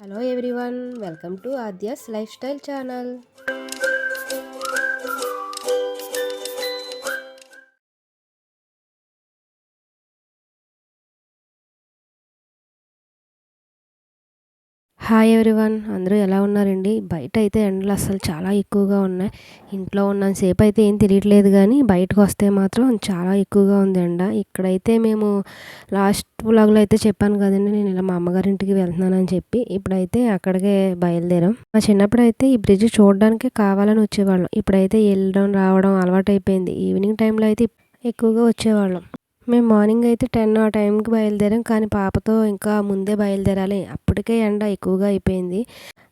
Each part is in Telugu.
Hello everyone welcome to Aadya's lifestyle channel. Hi everyone అందరూ ఎలా ఉన్నారండి? బయట అయితే ఎండలు అసలు చాలా ఎక్కువగా ఉన్నాయి. ఇంట్లో ఉన్నంత సేపు అయితే ఏం తెలియట్లేదు కానీ బయటకు వస్తే మాత్రం చాలా ఎక్కువగా ఉంది ఎండ. ఇక్కడైతే మేము లాస్ట్ బ్లాగ్లో అయితే చెప్పాను కదండి నేను ఇలా మా అమ్మగారింటికి వెళ్తున్నానని చెప్పి. ఇప్పుడైతే అక్కడికే బయలుదేరాం. మా చిన్నప్పుడు అయితే ఈ బ్రిడ్జ్ చూడడానికి కావాలని వచ్చేవాళ్ళం. ఇప్పుడైతే వెళ్ళడం రావడం అలవాటు అయిపోయింది ఈవినింగ్ టైంలో అయితే ఎక్కువగా వచ్చేవాళ్ళం. మేము మార్నింగ్ అయితే టెన్ ఆ టైంకి బయలుదేరాం కానీ పాపతో ఇంకా ముందే బయలుదేరాలి. అప్పటికే ఎండ ఎక్కువగా అయిపోయింది.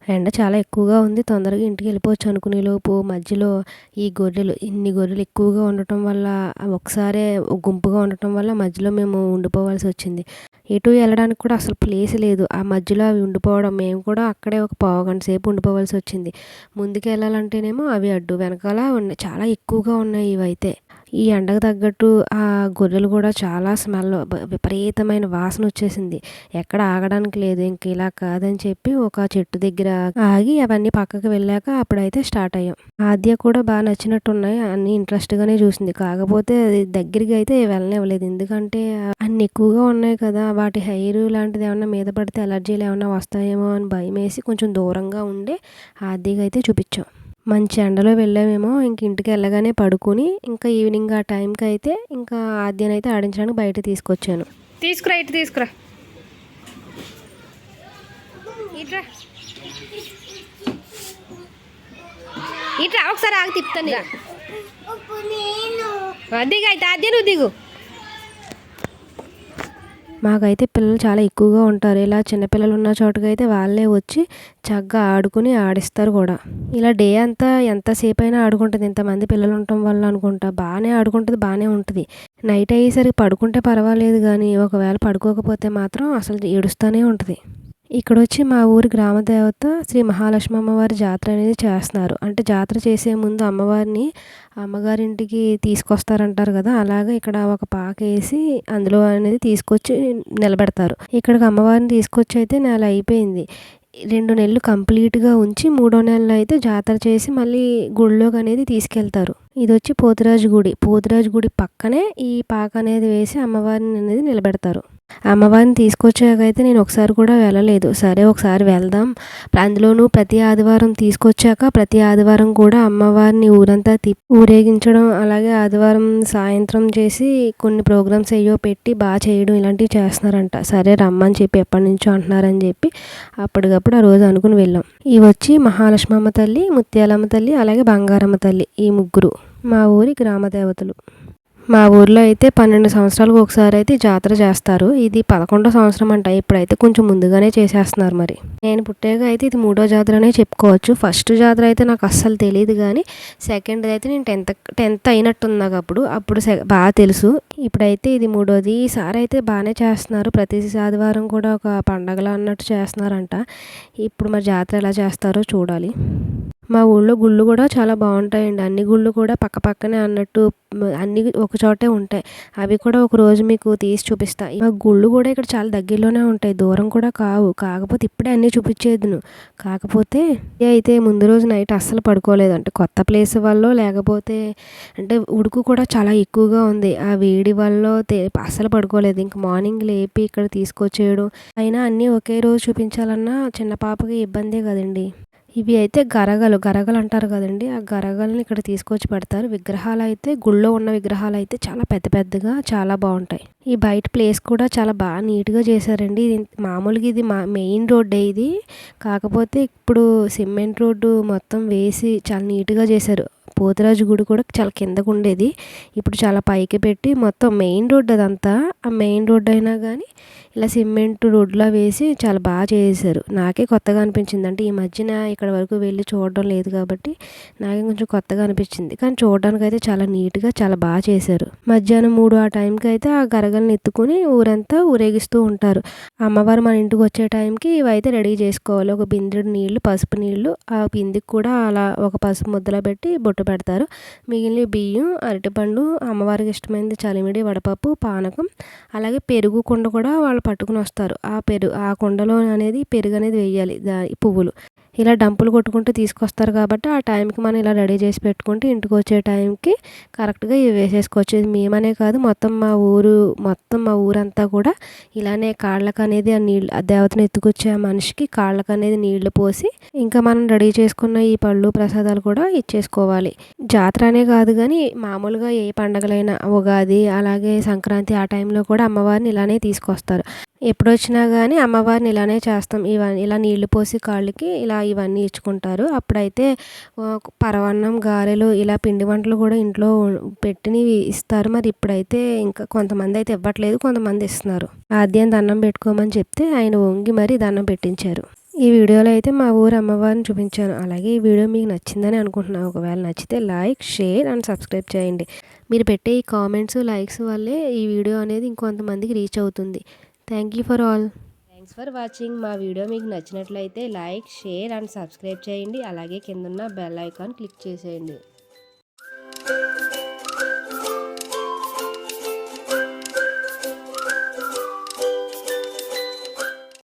ఎండ చాలా ఎక్కువగా ఉంది. తొందరగా ఇంటికి వెళ్ళిపోవచ్చు అనుకునే లోపు మధ్యలో ఈ గొర్రెలు ఇన్ని గొర్రెలు ఎక్కువగా ఉండటం వల్ల ఒకసారే గుంపుగా ఉండటం వల్ల మధ్యలో మేము ఉండిపోవాల్సి వచ్చింది. ఎటు వెళ్ళడానికి కూడా అసలు ప్లేస్ లేదు. ఆ మధ్యలో అవి ఉండిపోవడం మేము కూడా అక్కడే ఒక పావుగంట సేపు ఉండిపోవాల్సి వచ్చింది. ముందుకు వెళ్ళాలంటేనేమో అవి అడ్డు వెనకాల ఉన్నాయి చాలా ఎక్కువగా ఉన్నాయి ఇవైతే. ఈ ఎండకు తగ్గట్టు ఆ గొర్రెలు కూడా చాలా స్మెల్ విపరీతమైన వాసన వచ్చేసింది. ఎక్కడ ఆగడానికి లేదు ఇంక ఇలా కాదని చెప్పి ఒక చెట్టు దగ్గర ఆగి అవన్నీ పక్కకు వెళ్ళాక అప్పుడైతే స్టార్ట్ అయ్యాం. ఆద్య కూడా బాగా నచ్చినట్టు ఉన్నాయి అన్ని ఇంట్రెస్ట్ గానే చూసింది. కాకపోతే అది దగ్గరికి అయితే వెళ్ళనివ్వలేదు. ఎందుకంటే అన్ని ఎక్కువగా ఉన్నాయి కదా వాటి హెయిర్ లాంటిది ఏమన్నా మీద పడితే అలర్జీలు ఏమన్నా వస్తాయేమో అని భయం వేసి కొంచెం దూరంగా ఉండే ఆద్యకి అయితే చూపించాం. మంచి ఎండలో వెళ్ళామేమో ఇంక ఇంటికి వెళ్ళగానే పడుకుని ఇంకా ఈవినింగ్ ఆ టైంకి అయితే ఇంకా ఆద్యను అయితే ఆడించడానికి బయట తీసుకొచ్చాను. తీసుకురా ఇటు తీసుకురా. ఇట్రా. ఇట్రా ఒకసారి ఆగి తిప్పుతాను దిగు అయితే ఆద్య నువ్వు దిగు. మాకైతే పిల్లలు చాలా ఎక్కువగా ఉంటారు. ఇలా చిన్నపిల్లలు ఉన్న చోటకైతే వాళ్ళే వచ్చి చక్కగా ఆడుకుని ఆడిస్తారు కూడా. ఇలా డే అంతా ఎంతసేపు అయినా ఆడుకుంటుంది. ఇంతమంది పిల్లలు ఉండటం వల్ల అనుకుంటా బాగానే ఆడుకుంటుంది బాగానే ఉంటుంది. నైట్ అయ్యేసరికి పడుకుంటే పర్వాలేదు కానీ ఒకవేళ పడుకోకపోతే మాత్రం అసలు ఏడుస్తూనే ఉంటుంది. ఇక్కడ వచ్చి మా ఊరి గ్రామ దేవత శ్రీ మహాలక్ష్మి అమ్మవారి జాతర అనేది చేస్తున్నారు. అంటే జాతర చేసే ముందు అమ్మవారిని అమ్మగారింటికి తీసుకొస్తారంటారు కదా అలాగే ఇక్కడ ఒక పాక వేసి అందులో అనేది తీసుకొచ్చి నిలబెడతారు. ఇక్కడికి అమ్మవారిని తీసుకొచ్చి అయితే నెల అయిపోయింది. రెండు నెలలు కంప్లీట్గా ఉంచి మూడో నెలలో అయితే జాతర చేసి మళ్ళీ గుడిలోకి అనేది తీసుకెళ్తారు. ఇది వచ్చి పోతురాజు గుడి పోతురాజు గుడి పక్కనే ఈ పాక అనేది వేసి అమ్మవారిని అనేది నిలబెడతారు. అమ్మవారిని తీసుకొచ్చాకైతే నేను ఒకసారి కూడా వెళ్ళలేదు. సరే ఒకసారి వెళ్దాం. అందులోనూ ప్రతి ఆదివారం తీసుకొచ్చాక ప్రతి ఆదివారం కూడా అమ్మవారిని ఊరంతా తిప్పి ఊరేగించడం అలాగే ఆదివారం సాయంత్రం చేసి కొన్ని ప్రోగ్రామ్స్ అయ్యో పెట్టి బాగా చేయడం ఇలాంటివి చేస్తున్నారంట. సరే రమ్మని చెప్పి ఎప్పటి నుంచో అంటున్నారని చెప్పి అప్పటికప్పుడు ఆ రోజు అనుకుని వెళ్ళాం. ఇవి వచ్చి మహాలక్ష్మమ్మ తల్లి ముత్యాలమ్మ తల్లి అలాగే బంగారమ్మ తల్లి ఈ ముగ్గురు మా ఊరి గ్రామ దేవతలు. మా ఊర్లో అయితే పన్నెండు సంవత్సరాలకు ఒకసారి అయితే జాతర చేస్తారు. ఇది పదకొండో సంవత్సరం అంట. ఇప్పుడైతే కొంచెం ముందుగానే చేసేస్తున్నారు మరి. నేను పుట్టాక అయితే ఇది మూడో జాతర అనే చెప్పుకోవచ్చు. ఫస్ట్ జాతర అయితే నాకు అస్సలు తెలియదు కానీ సెకండ్ అయితే నేను టెన్త్ టెన్త్ అయినట్టుంది నాకు అప్పుడు. అప్పుడు బాగా తెలుసు. ఇప్పుడైతే ఇది మూడోది. ఈసారి అయితే బాగానే చేస్తున్నారు. ప్రతి ఆదివారం కూడా ఒక పండగలా అన్నట్టు చేస్తున్నారంట. ఇప్పుడు మరి జాతర ఎలా చేస్తారో చూడాలి. మా ఊళ్ళో గుళ్ళు కూడా చాలా బాగుంటాయండి. అన్ని గుళ్ళు కూడా పక్క పక్కనే అన్నట్టు అన్ని ఒక చోటే ఉంటాయి. అవి కూడా ఒక రోజు మీకు తీసి చూపిస్తాయి మా గుళ్ళు కూడా ఇక్కడ చాలా దగ్గరలోనే ఉంటాయి. దూరం కూడా కావు. కాకపోతే ఇప్పుడే అన్నీ చూపించేదును. కాకపోతే అయితే ముందు రోజు నైట్ అస్సలు పడుకోలేదు అంటే కొత్త ప్లేస్ వల్ల లేకపోతే అంటే ఉడుకు కూడా చాలా ఎక్కువగా ఉంది. ఆ వేడి వల్ల అస్సలు పడుకోలేదు. ఇంక మార్నింగ్ లేపి ఇక్కడ తీసుకొచ్చేయడం. అయినా అన్నీ ఒకే రోజు చూపించాలన్నా చిన్న పాపకి ఇబ్బందే కదండి. ఇవి అయితే గరగలు గరగలు అంటారు కదండి. ఆ గరగలను ఇక్కడ తీసుకొచ్చి పెడతారు. విగ్రహాలు అయితే గుళ్ళో ఉన్న విగ్రహాలు అయితే చాలా పెద్ద పెద్దగా చాలా బాగుంటాయి. ఈ బయట ప్లేస్ కూడా చాలా బాగా నీట్గా చేశారండి. ఇది మామూలుగా ఇది మా మెయిన్ రోడ్డే ఇది. కాకపోతే ఇప్పుడు సిమెంట్ రోడ్డు మొత్తం వేసి చాలా నీట్గా చేశారు. పోతురాజు గుడి కూడా చాలా కిందకు ఉండేది. ఇప్పుడు చాలా పైకి పెట్టి మొత్తం మెయిన్ రోడ్ అదంతా. ఆ మెయిన్ రోడ్ అయినా కానీ ఇలా సిమెంట్ రోడ్లో వేసి చాలా బాగా చేశారు నాకే కొత్తగా అనిపించింది. అంటే ఈ మధ్యన ఇక్కడ వరకు వెళ్ళి చూడడం లేదు కాబట్టి నాకే కొంచెం కొత్తగా అనిపించింది. కానీ చూడడానికి అయితే చాలా నీట్గా చాలా బాగా చేశారు. మధ్యాహ్నం మూడు ఆ టైంకి అయితే ఆ గరగలను ఎత్తుకుని ఊరంతా ఊరేగిస్తూ ఉంటారు. అమ్మవారు మన ఇంటికి వచ్చే టైంకి ఇవైతే రెడీ చేసుకోవాలి. ఒక బిందెడు నీళ్ళు పసుపు నీళ్ళు ఆ బిందెకి కూడా అలా ఒక పసుపు ముద్దలో పెట్టి బొట్టు బొట్టు పెడతారు. మిగిలిన బియ్యం అరటిపండు అమ్మవారికి ఇష్టమైనది చలిమిడి వడపప్పు పానకం అలాగే పెరుగు కుండ కూడా వాళ్ళు పట్టుకుని వస్తారు. ఆ పెరుగు ఆ కుండలో అనేది పెరుగు అనేది వేయాలి. దా పువ్వులు. ఇలా డంపులు కొట్టుకుంటూ తీసుకొస్తారు కాబట్టి ఆ టైంకి మనం ఇలా రెడీ చేసి పెట్టుకుంటే ఇంటికి వచ్చే టైంకి కరెక్ట్గా ఇవి వేసేసుకోవచ్చు. ఇది మేమనే కాదు మొత్తం మా ఊరు మొత్తం మా ఊరంతా కూడా ఇలానే కాళ్ళకు అనేది ఆ నీళ్ళు ఆ దేవతను ఎత్తుకొచ్చే ఆ మనిషికి కాళ్ళకు అనేది నీళ్ళు పోసి ఇంకా మనం రెడీ చేసుకున్న ఈ పళ్ళు ప్రసాదాలు కూడా ఇచ్చేసుకోవాలి. జాతర అనే కాదు కానీ మామూలుగా ఏ పండగలైనా ఉగాది అలాగే సంక్రాంతి ఆ టైంలో కూడా అమ్మవారిని ఇలానే తీసుకొస్తారు. ఎప్పుడు వచ్చినా కానీ అమ్మవారిని ఇలానే చేస్తాం. ఇవన్నీ ఇలా నీళ్ళు పోసి కాళ్ళకి ఇలా ఇవన్నీ ఇచ్చుకుంటారు. అప్పుడైతే పరవన్నం గారెలు ఇలా పిండి వంటలు కూడా ఇంట్లో పెట్టినవి ఇస్తారు. మరి ఇప్పుడైతే ఇంకా కొంతమంది అయితే ఇవ్వట్లేదు కొంతమంది ఇస్తున్నారు. ఆద్యం దండం పెట్టుకోమని చెప్తే ఆయన వంగి మరి దండం పెట్టించారు. ఈ వీడియోలో అయితే మా ఊరు అమ్మవారిని చూపించాను. అలాగే ఈ వీడియో మీకు నచ్చిందని అనుకుంటున్నాను ఒకవేళ నచ్చితే లైక్ షేర్ అండ్ సబ్స్క్రైబ్ చేయండి. మీరు పెట్టే ఈ కామెంట్స్ లైక్స్ వల్లే ఈ వీడియో అనేది ఇంకొంతమందికి రీచ్ అవుతుంది. Thank you for all thanks for watching మా వీడియో మీకు నచ్చినట్లయితే లైక్ షేర్ అండ్ సబ్స్క్రైబ్ చేయండి. అలాగే కిందన్న బెల్ ఐకాన్ క్లిక్ చేసేయండి.